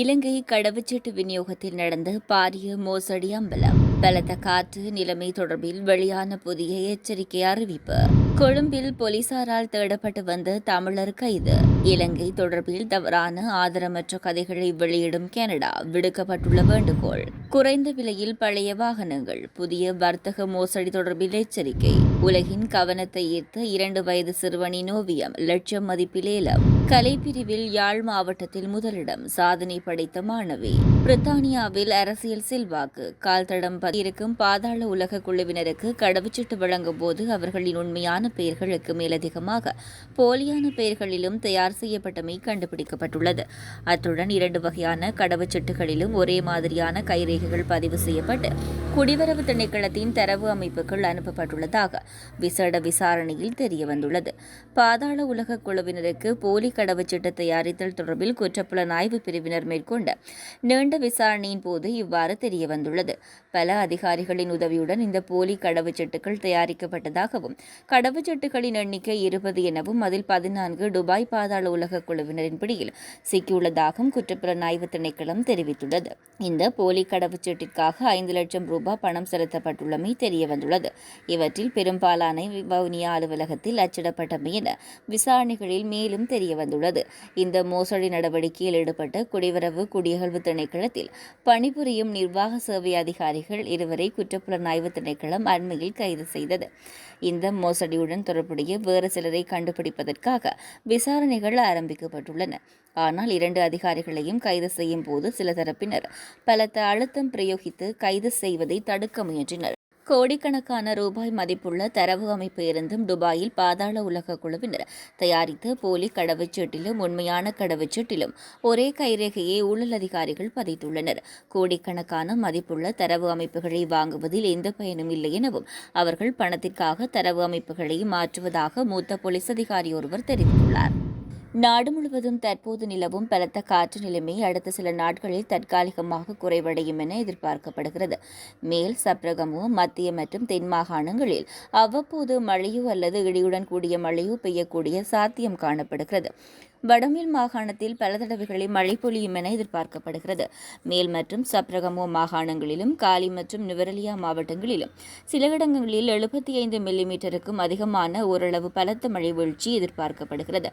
இலங்கை கடவுச்சீட்டு விநியோகத்தில் நடந்த பாரிய மோசடி அம்பலம். பலத்த காற்று நிலைமை தொடர்பில் வெளியான புதிய எச்சரிக்கை அறிவிப்பு. கொழும்பில் போலீசாரால் தேடப்பட்டு வந்த தமிழர் கைது. இலங்கை தொடர்பில் தவறான ஆதரமற்ற கதைகளை வெளியிடும் கனடா விடுக்கப்பட்டுள்ள வேண்டுகோள். குறைந்த விலையில் பழைய வாகனங்கள் புதிய வர்த்தக மோசடி தொடர்பில் எச்சரிக்கை. உலகின் கவனத்தை ஈர்த்த இரண்டு வயது சிறுவனின் ஓவியம் லட்சம் மதிப்பில் ஏலம். கலைப்பிரிவில் யாழ் மாவட்டத்தில் முதலிடம் சாதனை படைத்த மாணவி. பிரித்தானியாவில் அரசியல் செல்வாக்கு கால்தடம் தடம் பாதாள உலக குழுவினருக்கு கடவுச்சீட்டு வழங்கும் போது அவர்களின் உண்மையான பெயர்களுக்கு மேலதிகமாக போலியான பெயர்களிலும் தயார் செய்யப்பட்டமை கண்டுபிடிக்கப்பட்டுள்ளது. அத்துடன் இரண்டு வகையான கடவுச்சீட்டுகளிலும் ஒரே மாதிரியான கைரேகைகள் பதிவு செய்யப்பட்டு குடிவரவு திணைக்களத்தின் தரவு அமைப்புகள் அனுப்பப்பட்டுள்ளதாக விசேட விசாரணையில் தெரியவந்துள்ளது. பாதாள உலக குழுவினருக்கு போலி கடவுச்சீட்டு தயாரித்தல் தொடர்பில் குற்றப்புலனாய்வு பிரிவினர் மேற்கொண்ட நீண்ட விசாரணையின் போது இவ்வாறு தெரியவந்துள்ளது. பல அதிகாரிகளின் உதவியுடன் இந்த போலி கடவுச்சீட்டுகள் தயாரிக்கப்பட்டதாகவும் கடவுச்சீட்டுகளின் எண்ணிக்கை இருபது எனவும் அதில் பதினான்கு துபாய் பாதாள உலக குழுவினரின் பிடியில் சிக்கியுள்ளதாகவும் குற்றப்புலனாய்வு திணைக்களம் தெரிவித்துள்ளது. இந்த போலி கடவுச்சீட்டிற்காக ஐந்து லட்சம் ரூபாய் பணம் செலுத்தப்பட்டுள்ளமை தெரியவந்துள்ளது. இவற்றில் பெரும்பாலான வவுனியா அலுவலகத்தில் அச்சிடப்பட்டமை என விசாரணைகளில் மேலும் தெரியவந்துள்ளது. இந்த மோசடி நடவடிக்கையில் ஈடுபட்ட குடிவரவு குடியகழ்வு திணைக்களத்தில் பணிபுரியும் நிர்வாக சேவை அதிகாரிகள் இருவரை குற்றப்புலனாய்வு திணைக்களம் அண்மையில் கைது செய்தது. இந்த மோசடியுடன் தொடர்புடைய வேறு சிலரை கண்டுபிடிப்பதற்காக விசாரணைகள் ஆரம்பிக்கப்பட்டுள்ளன. ஆனால் இரண்டு அதிகாரிகளையும் கைது செய்யும் போது சில தரப்பினர் பலத்த அழுத்தம் பிரயோகித்து கைது செய்வதை தடுக்க முயன்றனர். கோடிக்கணக்கான ரூபாய் மதிப்புள்ள தரவு அமைப்பு இருந்தும் துபாயில் பாதாள உலக குழுவினர் தயாரித்த போலி கடவுச்சீட்டிலும் உண்மையான கடவுச்சீட்டிலும் ஒரே கைரேகையை ஊழல் அதிகாரிகள் பதித்துள்ளனர். கோடிக்கணக்கான மதிப்புள்ள தரவு அமைப்புகளை வாங்குவதில் எந்த பயனும் இல்லை எனவும் அவர்கள் பணத்திற்காக தரவு அமைப்புகளை மாற்றுவதாக மூத்த போலீஸ் அதிகாரி ஒருவர் தெரிவித்துள்ளார். நாடு முழுவதும் தற்போது நிலவும் பலத்த காற்று நிலைமை அடுத்த சில நாட்களில் தற்காலிகமாக குறைவடையும் என எதிர்பார்க்கப்படுகிறது. மேல் சப்ரகமோ மத்திய மற்றும் தென் மாகாணங்களில் அவ்வப்போது மழையோ அல்லது இடியுடன் கூடிய மழையோ பெய்யக்கூடிய சாத்தியம் காணப்படுகிறது. வடமேல் மாகாணத்தில் பல தடவைகளில் மழை பொழியும் என எதிர்பார்க்கப்படுகிறது. மேல் மற்றும் சப்ரகமோ மாகாணங்களிலும் காலி மற்றும் நுவரலியா மாவட்டங்களிலும் சில இடங்களில் எழுபத்தி ஐந்து மில்லிமீட்டருக்கும் அதிகமான ஓரளவு பலத்த மழை வீழ்ச்சி எதிர்பார்க்கப்படுகிறது.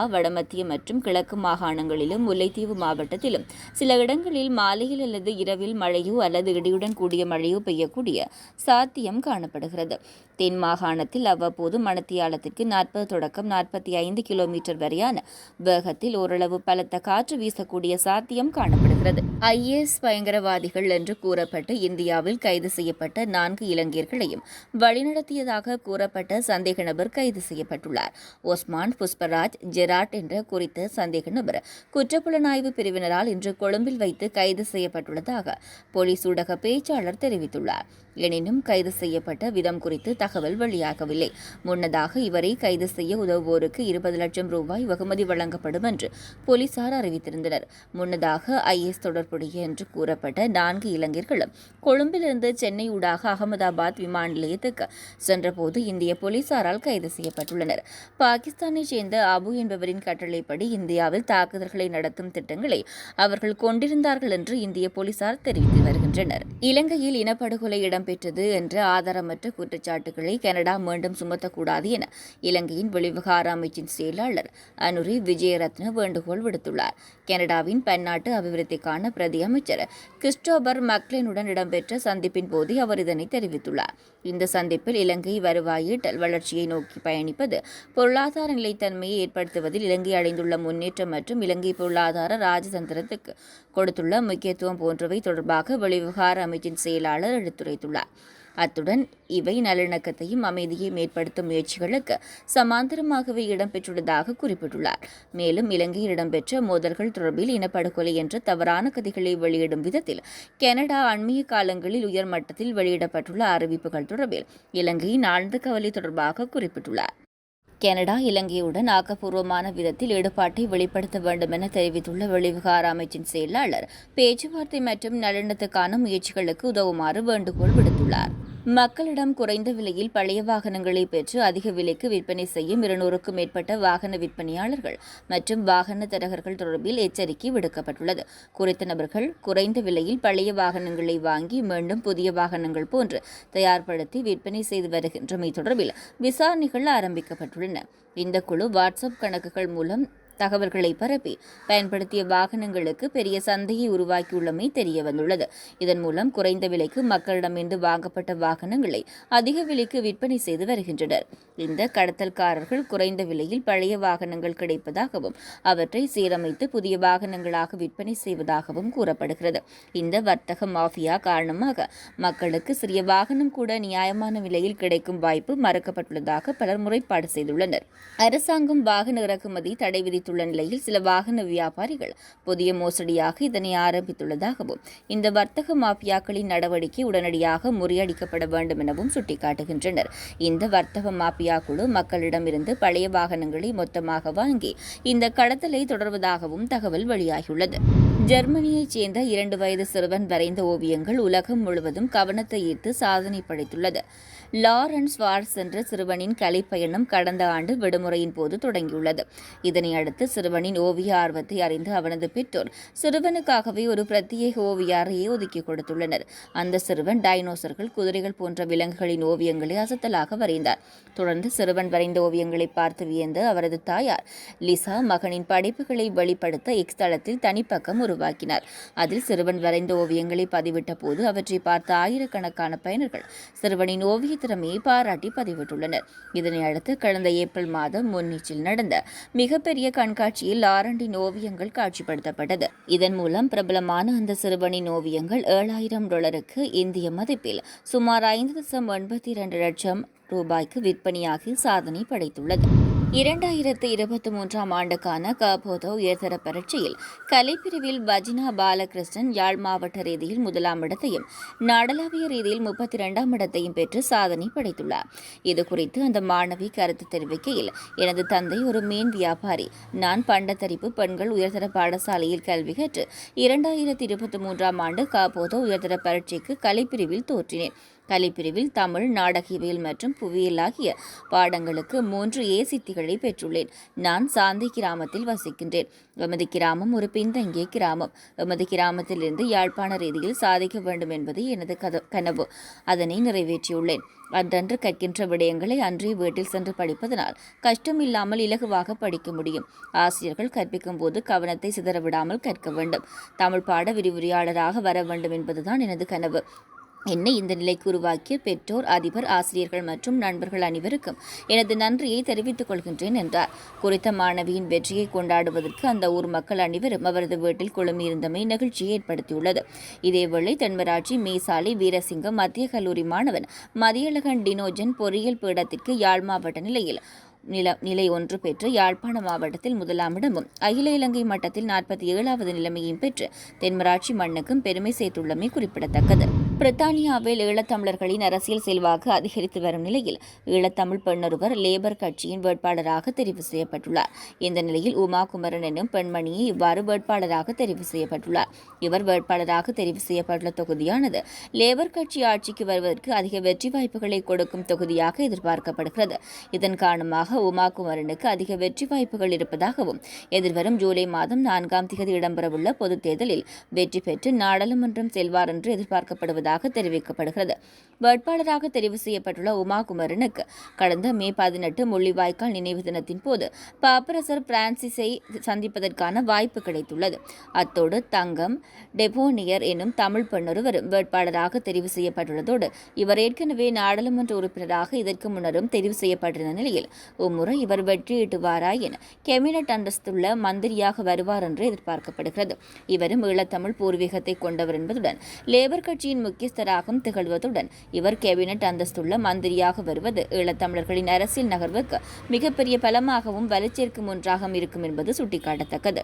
கோவா வடமத்திய மற்றும் கிழக்கு மாகாணங்களிலும் முல்லைத்தீவு மாவட்டத்திலும். சில இடங்களில் மாலையில் அல்லது இரவில் மழையோ அல்லது இடியுடன் கூடிய மழையோ பெய்யக்கூடிய சாத்தியம் காணப்படுகிறது. தென் மாகாணத்தில் அவ்வப்போது மணத்தியாலத்திற்கு நாற்பது தொடக்கம் நாற்பத்தி ஐந்து கிலோமீட்டர் வரையான வேகத்தில் ஓரளவு பலத்த காற்று வீசக்கூடிய சாத்தியம் காணப்படுகிறது. ஐஎஸ் பயங்கரவாதிகள் என்று கூறப்பட்டு இந்தியாவில் கைது செய்யப்பட்ட நான்கு இளைஞர்களையும் வழிநடத்தியதாக கூறப்பட்ட சந்தேக நபர் கைது செய்யப்பட்டுள்ளார். ஒஸ்மான் புஷ்பராஜ் விராட் என்ற குறித்த சந்தேக நபர். குற்றப்புலனாய்வு பிரிவினரால் இன்று கொழும்பில் வைத்து கைது செய்யப்பட்டுள்ளதாக போலீஸ் ஊடக பேச்சாளர் தெரிவித்துள்ளார். எனினும் கைது செய்யப்பட்ட விதம் குறித்து தகவல் வெளியாகவில்லை. முன்னதாக இவரை கைது செய்ய உதவுவோருக்கு இருபது லட்சம் ரூபாய் வெகுமதி வழங்கப்படும் என்று போலீசார் அறிவித்திருந்தனர். முன்னதாக ஐஎஸ் தொடர்புடைய என்று கூறப்பட்ட நான்கு இளைஞர்களும் கொழும்பிலிருந்து சென்னை ஊடாக அகமதாபாத் விமான நிலையத்துக்கு சென்றபோது இந்திய போலீசாரால் கைது செய்யப்பட்டுள்ளனர். பாகிஸ்தானைச் சேர்ந்த அபு என்பவர் என்பவரின் கட்டளைப்படி இந்தியாவில் தாக்குதல்களை நடத்தும் திட்டங்களை அவர்கள் கொண்டிருந்தார்கள் என்று இந்திய போலீசார் தெரிவித்து வருகின்றனர். இலங்கையில் இனப்படுகொலை இடம்பெற்றது என்ற ஆதாரமற்ற குற்றச்சாட்டுகளை கனடா மீண்டும் சுமத்தக்கூடாது என இலங்கையின் வெளிவிவகார அமைச்சின் செயலாளர் அனுரி விஜயரத்ன வேண்டுகோள் விடுத்துள்ளார். கனடாவின் பன்னாட்டு அபிவிருத்திக்கான பிரதி அமைச்சர் கிறிஸ்டோபர் மக்லினுடன் இடம்பெற்ற சந்திப்பின் போது அவர் இதனை தெரிவித்துள்ளார். இந்த சந்திப்பில் இலங்கை வருவாயீட்டல் வளர்ச்சியை நோக்கி பயணிப்பது பொருளாதார நிலைத்தன்மையை ஏற்படுத்துவதில் இலங்கை அடைந்துள்ள முன்னேற்றம் மற்றும் இலங்கை பொருளாதார ராஜதந்திரத்துக்கு கொடுத்துள்ள முக்கியத்துவம் போன்றவை தொடர்பாக வெளிவிவகார அமைச்சின் செயலாளர் எடுத்துரைத்துள்ளார். அத்துடன் இவை நல்லிணக்கத்தையும் அமைதியையும் ஏற்படுத்தும் முயற்சிகளுக்கு சமாந்தரமாகவே இடம்பெற்றுள்ளதாக குறிப்பிட்டுள்ளார். மேலும் இலங்கையில் இடம்பெற்ற மோதல்கள் தொடர்பில் இனப்படுகொலை என்ற தவறான கதைகளை வெளியிடும் விதத்தில் கனடா அண்மைய காலங்களில் உயர்மட்டத்தில் வெளியிடப்பட்டுள்ள அறிவிப்புகள் தொடர்பில் இலங்கையின் ஆழ்ந்த கவலை தொடர்பாக குறிப்பிட்டுள்ளார். கனடா இலங்கையுடன் ஆக்கப்பூர்வமான விதத்தில் ஈடுபாட்டை வெளிப்படுத்த வேண்டும் என தெரிவித்துள்ள வெளிவிகார அமைச்சின் செயலாளர் பேச்சுவார்த்தை மற்றும் நல்லெண்ணத்துக்கான முயற்சிகளுக்கு உதவுமாறு வேண்டுகோள் விடுத்துள்ளார். மக்களிடம் குறைந்த விலையில் பழைய வாகனங்களை பெற்று அதிக விலைக்கு விற்பனை செய்யும் இருநூறுக்கும் மேற்பட்ட வாகன விற்பனையாளர்கள் மற்றும் வாகன தரகர்கள் தொடர்பில் எச்சரிக்கை விடுக்கப்பட்டுள்ளது. குறித்த நபர்கள் குறைந்த விலையில் பழைய வாகனங்களை வாங்கி மீண்டும் புதிய வாகனங்கள் போன்று தயார்படுத்தி விற்பனை செய்து வருகின்றமை தொடர்பில் விசாரணைகள் ஆரம்பிக்கப்பட்டுள்ளன. இந்த குழு வாட்ஸ்அப் கணக்குகள் மூலம் தகவல்களை பரப்பி பயன்படுத்திய வாகனங்களுக்கு பெரிய சந்தையை உருவாக்கியுள்ளமை தெரியவந்துள்ளது. இதன் மூலம் குறைந்த விலைக்கு மக்களிடமிருந்து வாங்கப்பட்ட வாகனங்களை அதிக விலைக்கு விற்பனை செய்து வருகின்றனர். இந்த கடத்தல்காரர்கள் குறைந்த விலையில் பழைய வாகனங்கள் கிடைப்பதாகவும் அவற்றை சீரமைத்து புதிய வாகனங்களாக விற்பனை செய்வதாகவும் கூறப்படுகிறது. இந்த வர்த்தக மாஃபியா காரணமாக மக்களுக்கு சிறிய வாகனம் கூட நியாயமான விலையில் கிடைக்கும் வாய்ப்பு மறக்கப்பட்டுள்ளதாக பலர் முறைப்பாடு செய்துள்ளனர். அரசாங்கம் வாகன இறக்குமதி தடை விதித்து அறிவித்துள்ள நிலையில் சில வாகன வியாபாரிகள் புதிய மோசடியாக இதனை ஆரம்பித்துள்ளதாகவும் இந்த வர்த்தக மாபியாக்களின் நடவடிக்கை உடனடியாக முறியடிக்கப்பட வேண்டும் எனவும் சுட்டிக்காட்டுகின்றனர். இந்த வர்த்தக மாபியா குழு மக்களிடமிருந்து பழைய வாகனங்களை மொத்தமாக வாங்கி இந்த கடத்தலை தொடர்வதாகவும் தகவல் வெளியாகியுள்ளது. ஜெர்மனியைச் சேர்ந்த இரண்டு வயது சிறுவன் வரைந்த ஓவியங்கள் உலகம் முழுவதும் கவனத்தை ஈர்த்து சாதனை படைத்துள்ளது. லாரன்ஸ் வார்ஸ் என்ற சிறுவனின் கலைப்பயணம் கடந்த ஆண்டு விடுமுறையின் போது தொடங்கியுள்ளது. இதனையடுத்து சிறுவனின் ஓவிய ஆர்வத்தை அறிந்து அவனது பெற்றோர் சிறுவனுக்காகவே ஒரு பிரத்யேக ஓவிய அறையை ஒதுக்கி கொடுத்துள்ளனர். அந்த சிறுவன் டைனோசர்கள் குதிரைகள் போன்ற விலங்குகளின் ஓவியங்களை அசத்தலாக வரைந்தார். தொடர்ந்து சிறுவன் வரைந்த ஓவியங்களை பார்த்து வியந்த அவரது தாயார் லிசா மகனின் படைப்புகளை வெளிப்படுத்த எக்ஸ் தளத்தில் தனிப்பக்கம் உருவாக்கினார். அதில் சிறுவன் வரைந்த ஓவியங்களை பதிவிட்ட போது அவற்றை பார்த்த ஆயிரக்கணக்கான பயனர்கள் சிறுவனின் ஓவிய திறமையை பாராட்டி பதிவிட்டுள்ளனர். இதனை அடுத்து கடந்த ஏப்ரல் மாதம் முன்னீச்சில் நடந்த மிகப்பெரிய கண்காட்சியில் லாரண்டின் ஓவியங்கள் காட்சிப்படுத்தப்பட்டது. இதன் மூலம் பிரபலமான அந்த சிறுவனின் ஓவியங்கள் ஏழாயிரம் டாலருக்கு இந்திய மதிப்பில் சுமார் ஐந்து தசம் ஒன்பத்தி இரண்டு லட்சம் ரூபாய்க்கு விற்பனையாகி சாதனை படைத்துள்ளது. இரண்டாயிரத்து இருபத்தி மூன்றாம் ஆண்டுக்கான கபோதோ உயர்தர பரீட்சையில் கலைப்பிரிவில் பஜினா பாலகிருஷ்ணன் யாழ் மாவட்ட ரீதியில் முதலாம் இடத்தையும் நாடளாவிய ரீதியில் முப்பத்தி இரண்டாம் இடத்தையும் பெற்று சாதனை படைத்துள்ளார். இதுகுறித்து அந்த மாணவி கருத்து தெரிவிக்கையில் எனது தந்தை ஒரு மீன் வியாபாரி. நான் பண்டத்தரிப்பு பெண்கள் உயர்தர பாடசாலையில் கல்வி கற்று இரண்டாயிரத்தி இருபத்தி மூன்றாம் ஆண்டு கபோதோ உயர்தர பரீட்சைக்கு கலைப்பிரிவில் தோற்றினேன். கலைப்பிரிவில் தமிழ் நாடகவியல் மற்றும் புவியியல் ஆகிய பாடங்களுக்கு மூன்று ஏ சித்திகளை பெற்றுள்ளேன். நான் சாந்தி கிராமத்தில் வசிக்கின்றேன். எமது கிராமம் ஒரு பின்தங்கிய கிராமம். எமது கிராமத்திலிருந்து யாழ்ப்பாண ரீதியில் சாதிக்க வேண்டும் என்பது எனது கனவு. அதனை நிறைவேற்றியுள்ளேன். அன்றன்று கற்கின்ற விடயங்களை அன்றே வீட்டில் சென்று படிப்பதனால் கஷ்டம் இல்லாமல் இலகுவாக படிக்க முடியும். ஆசிரியர்கள் கற்பிக்கும் போது கவனத்தை சிதறவிடாமல் கற்க வேண்டும். தமிழ் பாட விரிவுரையாளராக வர வேண்டும் என்பதுதான் எனது கனவு. என்னை இந்த நிலைக்கு உருவாக்கிய பெற்றோர் அதிபர் ஆசிரியர்கள் மற்றும் நண்பர்கள் அனைவருக்கும் எனது நன்றியை தெரிவித்துக் கொள்கின்றேன் என்றார். குறித்த மாணவியின் வெற்றியை கொண்டாடுவதற்கு அந்த ஊர் மக்கள் அனைவரும் அவரது வீட்டில் குழுமியிருந்தமை நிகழ்ச்சியை ஏற்படுத்தியுள்ளது. இதேவேளை தென்மராட்சி மேசாலை வீரசிங்கம் மத்திய கல்லூரி மாணவன் மதியழகன் டினோஜன் பொறியியல் பீடத்திற்கு யாழ் மாவட்ட நிலையில் நில நிலை ஒன்று பெற்று யாழ்ப்பாண மாவட்டத்தில் முதலாம் இடமும். அகில இலங்கை மட்டத்தில் நாற்பத்தி ஏழாவது நிலைமையும் பெற்று தென்மராட்சி மண்ணுக்கும் பெருமை சேர்த்துள்ளமை குறிப்பிடத்தக்கது. பிரித்தானியாவில் ஈழத்தமிழர்களின் அரசியல் செல்வாக்கு அதிகரித்து வரும் நிலையில் ஈழத்தமிழ் பெண்ணொருவர் லேபர் கட்சியின் வேட்பாளராக தெரிவு செய்யப்பட்டுள்ளார். இந்த நிலையில் உமா குமரன் எனும் பெண்மணியை இவ்வாறு வேட்பாளராக தெரிவு செய்யப்பட்டுள்ளார். இவர் வேட்பாளராக தெரிவு செய்யப்பட்டுள்ள தொகுதியானது லேபர் கட்சி ஆட்சிக்கு வருவதற்கு அதிக வெற்றி வாய்ப்புகளை கொடுக்கும் தொகுதியாக எதிர்பார்க்கப்படுகிறது. இதன் காரணமாக உமா குமரனுக்கு அதிக வெற்றி வாய்ப்புகள் இருப்பதாகவும் எதிர்வரும் ஜூலை மாதம் நான்காம் தேதி இடம்பெறவுள்ள பொதுத் தேர்தலில் வெற்றி பெற்று நாடாளுமன்றம் செல்வார் என்று எதிர்பார்க்கப்படுவதாக தெரிவிக்கப்படுகிறது. வேட்பாளராக தெரிவு செய்யப்பட்டுள்ள உமா குமரனுக்கு கடந்த மே பதினெட்டு முள்ளிவாய்க்கால் நினைவு தினத்தின் போது பாப்பரசர் பிரான்சிஸை சந்திப்பதற்கான வாய்ப்பு கிடைத்துள்ளது. அத்தோடு தங்கம் டெபோனியர் எனும் தமிழ் பெண்ணொருவரும் வேட்பாளராக தெரிவு செய்யப்பட்டுள்ளதோடு இவர் ஏற்கனவே நாடாளுமன்ற உறுப்பினராக இதற்கு முன்னரும் தெரிவு செய்யப்பட்டிருந்த நிலையில் இம்முறை இவர் வெற்றியீட்டுவாராயின் கெபினட் அந்தஸ்துள்ள மந்திரியாக வருவார் என்று எதிர்பார்க்கப்படுகிறது. இவரும் ஈழத்தமிழ் பூர்வீகத்தை கொண்டவர் என்பதுடன் லேபர் கட்சியின் முக்கியஸ்தராகவும் திகழ்வதுடன் இவர் கேபினட் அந்தஸ்துள்ள மந்திரியாக வருவது ஈழத்தமிழர்களின் அரசியல் நகர்வுக்கு மிகப்பெரிய பலமாகவும் வலுச்சேர்க்கும் ஒன்றாகவும் இருக்கும் என்பது சுட்டிக்காட்டத்தக்கது.